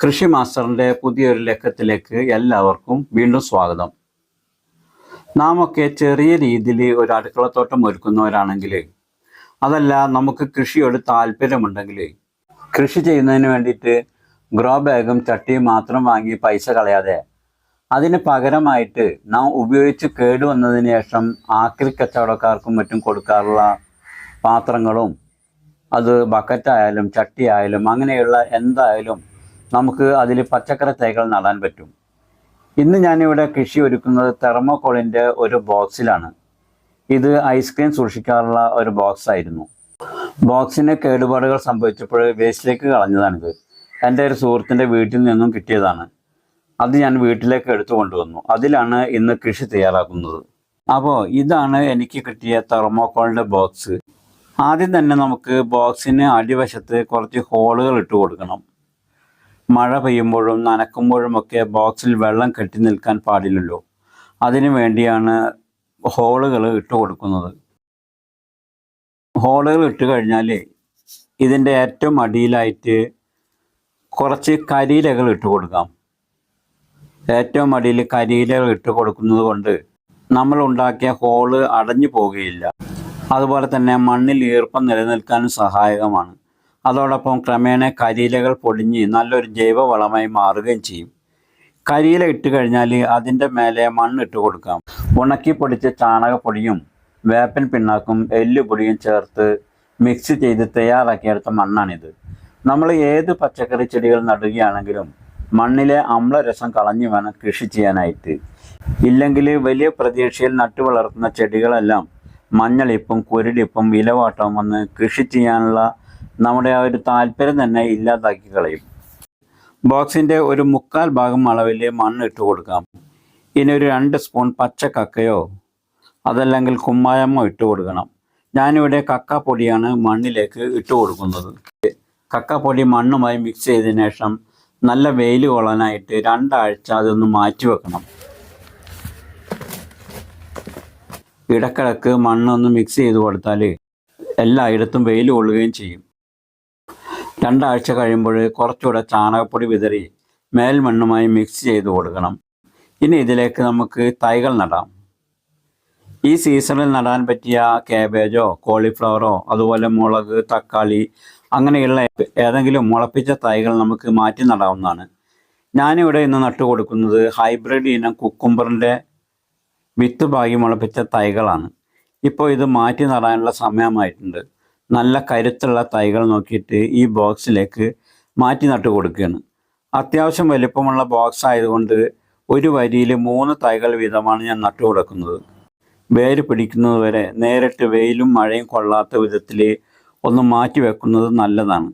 കൃഷി മാസ്റ്ററിന്റെ പുതിയൊരു ലക്കത്തിലേക്ക് എല്ലാവർക്കും വീണ്ടും സ്വാഗതം. നാമൊക്കെ ചെറിയ രീതിയിൽ ഒരു അടുക്കളത്തോട്ടം ഒരുക്കുന്നവരാണെങ്കിൽ അതല്ല നമുക്ക് കൃഷിയോട് താല്പര്യമുണ്ടെങ്കിൽ കൃഷി ചെയ്യുന്നതിന് വേണ്ടിയിട്ട് ഗ്രോ ബാഗും ചട്ടിയും മാത്രം വാങ്ങി പൈസ കളയാതെ അതിന് പകരമായിട്ട് നാം ഉപയോഗിച്ച് കേടുവന്നതിന് ശേഷം ആക്രി കച്ചവടക്കാർക്കും മറ്റും കൊടുക്കാറുള്ള പാത്രങ്ങളും അത് ബക്കറ്റായാലും ചട്ടിയായാലും അങ്ങനെയുള്ള എന്തായാലും നമുക്ക് അതിൽ പച്ചക്കറി തൈകൾ നടാൻ പറ്റും. ഇന്ന് ഞാനിവിടെ കൃഷി ഒരുക്കുന്നത് തെർമോക്കോളിന്റെ ഒരു ബോക്സിലാണ്. ഇത് ഐസ്ക്രീം സൂക്ഷിക്കാറുള്ള ഒരു ബോക്സ് ആയിരുന്നു ബോക്സിന് കേടുപാടുകൾ സംഭവിച്ചപ്പോൾ വേസ്റ്റിലേക്ക് കളഞ്ഞതാണിത്. എന്റെ ഒരു സുഹൃത്തിന്റെ വീട്ടിൽ നിന്നും കിട്ടിയതാണ്. അത് ഞാൻ വീട്ടിലേക്ക് എടുത്തു കൊണ്ടുവന്നു. അതിലാണ് ഇന്ന് കൃഷി തയ്യാറാക്കുന്നത്. അപ്പോൾ ഇതാണ് എനിക്ക് കിട്ടിയ തെർമോക്കോളിന്റെ ബോക്സ്. ആദ്യം തന്നെ നമുക്ക് ബോക്സിന് അടിവശത്ത് കുറച്ച് ഹോളുകൾ ഇട്ട് കൊടുക്കണം. മഴ പെയ്യുമ്പോഴും നനക്കുമ്പോഴുമൊക്കെ ബോക്സിൽ വെള്ളം കെട്ടി നിൽക്കാൻ പാടില്ലല്ലോ. അതിനു വേണ്ടിയാണ് ഹോളുകൾ ഇട്ട് കൊടുക്കുന്നത്. ഹോളുകൾ ഇട്ട് കഴിഞ്ഞാൽ ഇതിന്റെ ഏറ്റവും അടിയിലായിട്ട് കുറച്ച് കരിയിലകൾ ഇട്ട് കൊടുക്കാം. ഏറ്റവും അടിയിൽ കരിയിലകൾ ഇട്ട് കൊടുക്കുന്നത് കൊണ്ട് നമ്മൾ ഉണ്ടാക്കിയ ഹോൾ അടഞ്ഞു പോകുകയില്ല അതുപോലെ തന്നെ മണ്ണിൽ ഈർപ്പം നിലനിൽക്കാനും സഹായകമാണ്. അതോടൊപ്പം ക്രമേണ കരിയിലകൾ പൊടിഞ്ഞ് നല്ലൊരു ജൈവവളമായി മാറുകയും ചെയ്യും. കരിയില ഇട്ട് കഴിഞ്ഞാൽ അതിന്റെ മേലെ മണ്ണിട്ട് കൊടുക്കാം. ഉണക്കി പൊടിച്ച ചാണകപ്പൊടിയും വേപ്പൻ പിണ്ണാക്കും എല്ലുപൊടിയും ചേർത്ത് മിക്സ് ചെയ്ത് തയ്യാറാക്കിയെടുത്ത മണ്ണാണിത്. നമ്മൾ ഏത് പച്ചക്കറി ചെടികൾ നടുകയാണെങ്കിലും മണ്ണിലെ അമ്ലരസം കളഞ്ഞു വേണം കൃഷി ചെയ്യാനായിട്ട്. ഇല്ലെങ്കിൽ വലിയ പ്രതീക്ഷയിൽ നട്ടു വളർത്തുന്ന ചെടികളെല്ലാം മഞ്ഞളിപ്പും കുരുടിപ്പും വിലവാട്ടവും വന്ന് കൃഷി ചെയ്യാനുള്ള നമ്മുടെ ആ ഒരു താല്പര്യം തന്നെ ഇല്ലാതാക്കി കളയും. ബോക്സിന്റെ ഒരു മുക്കാൽ ഭാഗം അളവിൽ മണ്ണ് ഇട്ട് കൊടുക്കാം. ഇനി ഒരു രണ്ട് സ്പൂൺ പച്ച കക്കയോ അതല്ലെങ്കിൽ കുമ്മായമോ ഇട്ട് കൊടുക്കണം. ഞാനിവിടെ കക്കാപ്പൊടിയാണ് മണ്ണിലേക്ക് ഇട്ട് കൊടുക്കുന്നത്. കക്കാപ്പൊടി മണ്ണുമായി മിക്സ് ചെയ്തതിനു ശേഷം നല്ല വെയിൽ കൊള്ളാനായിട്ട് രണ്ടാഴ്ച അതൊന്ന് മാറ്റി വെക്കണം. ഇടക്കിടക്ക് മണ്ണൊന്ന് മിക്സ് ചെയ്ത് കൊടുത്താൽ എല്ലായിടത്തും വെയിൽ കൊള്ളുകയും ചെയ്യും. രണ്ടാഴ്ച കഴിയുമ്പോൾ കുറച്ചുകൂടെ ചാണകപ്പൊടി വിതറി മേൽമണ്ണുമായി മിക്സ് ചെയ്ത് കൊടുക്കണം. ഇനി ഇതിലേക്ക് നമുക്ക് തൈകൾ നടാം. ഈ സീസണിൽ നടാൻ പറ്റിയ കാബേജോ കോളിഫ്ലവറോ അതുപോലെ മുളക് തക്കാളി അങ്ങനെയുള്ള ഏതെങ്കിലും മുളപ്പിച്ച തൈകൾ നമുക്ക് മാറ്റി നടാവുന്നതാണ്. ഞാനിവിടെ ഇന്ന് നട്ടു കൊടുക്കുന്നത് ഹൈബ്രിഡ് ഇനം കുക്കുംബറിന്റെ വിത്ത് ഭാഗി മുളപ്പിച്ച തൈകളാണ്. ഇപ്പോൾ ഇത് മാറ്റി നടാനുള്ള സമയമായിട്ടുണ്ട്. നല്ല കരുത്തുള്ള തൈകൾ നോക്കിയിട്ട് ഈ ബോക്സിലേക്ക് മാറ്റി നട്ടു കൊടുക്കുകയാണ്. അത്യാവശ്യം വലിപ്പമുള്ള ബോക്സ് ആയതുകൊണ്ട് ഒരു വരിയിൽ മൂന്ന് തൈകൾ വീതമാണ് ഞാൻ നട്ടു കൊടുക്കുന്നത്. വേര് പിടിക്കുന്നത് വരെ നേരിട്ട് വെയിലും മഴയും കൊള്ളാത്ത വിധത്തിൽ ഒന്ന് മാറ്റി വെക്കുന്നത് നല്ലതാണ്.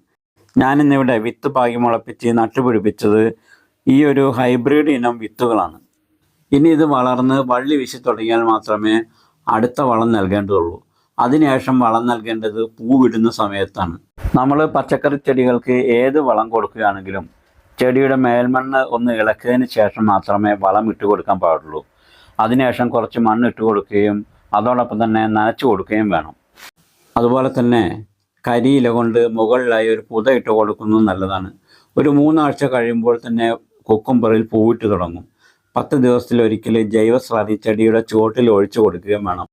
ഞാനിന്നിവിടെ വിത്ത് പാകി മുളപ്പിച്ച് നട്ടുപിടിപ്പിച്ചത് ഈ ഒരു ഹൈബ്രിഡ് ഇനം വിത്തുകളാണ്. ഇനി ഇത് വളർന്ന് വള്ളി വീശി തുടങ്ങിയാൽ മാത്രമേ അടുത്ത വളം നൽകേണ്ടതുള്ളൂ. അതിനുശേഷം വളം നൽകേണ്ടത് പൂവിടുന്ന സമയത്താണ്. നമ്മൾ പച്ചക്കറി ചെടികൾക്ക് ഏത് വളം കൊടുക്കുകയാണെങ്കിലും ചെടിയുടെ മേൽമണ്ണ് ഒന്ന് ഇളക്കിയതിന് ശേഷം മാത്രമേ വളം ഇട്ട് കൊടുക്കാൻ പാടുള്ളൂ. അതിനുശേഷം കുറച്ച് മണ്ണ് ഇട്ട് കൊടുക്കുകയും അതോടൊപ്പം തന്നെ നനച്ചു കൊടുക്കുകയും വേണം. അതുപോലെ തന്നെ കരിയില കൊണ്ട് മുകളിലായി ഒരു പുത ഇട്ട് കൊടുക്കുന്നത് നല്ലതാണ്. ഒരു മൂന്നാഴ്ച കഴിയുമ്പോൾ തന്നെ കൊക്കുംപറിൽ പൂവിട്ട് തുടങ്ങും. പത്ത് ദിവസത്തിലൊരിക്കൽ ജൈവസ്രാതി ചെടിയുടെ ചുവട്ടിൽ ഒഴിച്ചു കൊടുക്കുകയും വേണം.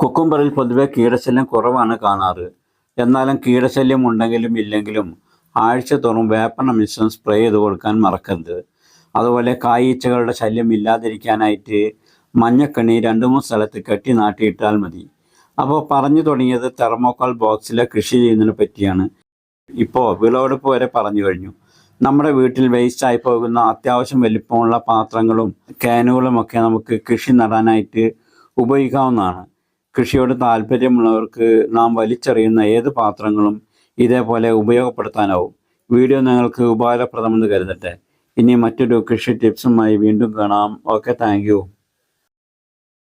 കുക്കുംബറിൽ പൊതുവെ കീടശല്യം കുറവാണ് കാണാറ്. എന്നാലും കീടശല്യം ഉണ്ടെങ്കിലും ഇല്ലെങ്കിലും ആഴ്ച തോറും വേപ്പണ മിശ്രം സ്പ്രേ ചെയ്ത് കൊടുക്കാൻ മറക്കരുത്. അതുപോലെ കായീച്ചകളുടെ ശല്യം ഇല്ലാതിരിക്കാനായിട്ട് മഞ്ഞക്കണി രണ്ട് മൂന്ന് സ്ഥലത്ത് കെട്ടി നാട്ടിയിട്ടാൽ മതി. അപ്പോൾ പറഞ്ഞു തുടങ്ങിയത് തെർമോക്കോൾ ബോക്സിലെ കൃഷി ചെയ്യുന്നതിനെ പറ്റിയാണ്. ഇപ്പോൾ വിളവെടുപ്പ് വരെ പറഞ്ഞു കഴിഞ്ഞു. നമ്മുടെ വീട്ടിൽ വേസ്റ്റായി പോകുന്ന അത്യാവശ്യം വലിപ്പമുള്ള പാത്രങ്ങളും ക്യാനുകളും ഒക്കെ നമുക്ക് കൃഷി നടാനായിട്ട് ഉപയോഗിക്കാവുന്നതാണ്. കൃഷിയോട് താല്പര്യമുള്ളവർക്ക് നാം വലിച്ചെറിയുന്ന ഏത് പാത്രങ്ങളും ഇതേപോലെ ഉപയോഗപ്പെടുത്താനാവും. വീഡിയോ നിങ്ങൾക്ക് ഉപകാരപ്രദമെന്ന് കരുതട്ടെ. ഇനി മറ്റൊരു കൃഷി ടിപ്സുമായി വീണ്ടും കാണാം. Okay thank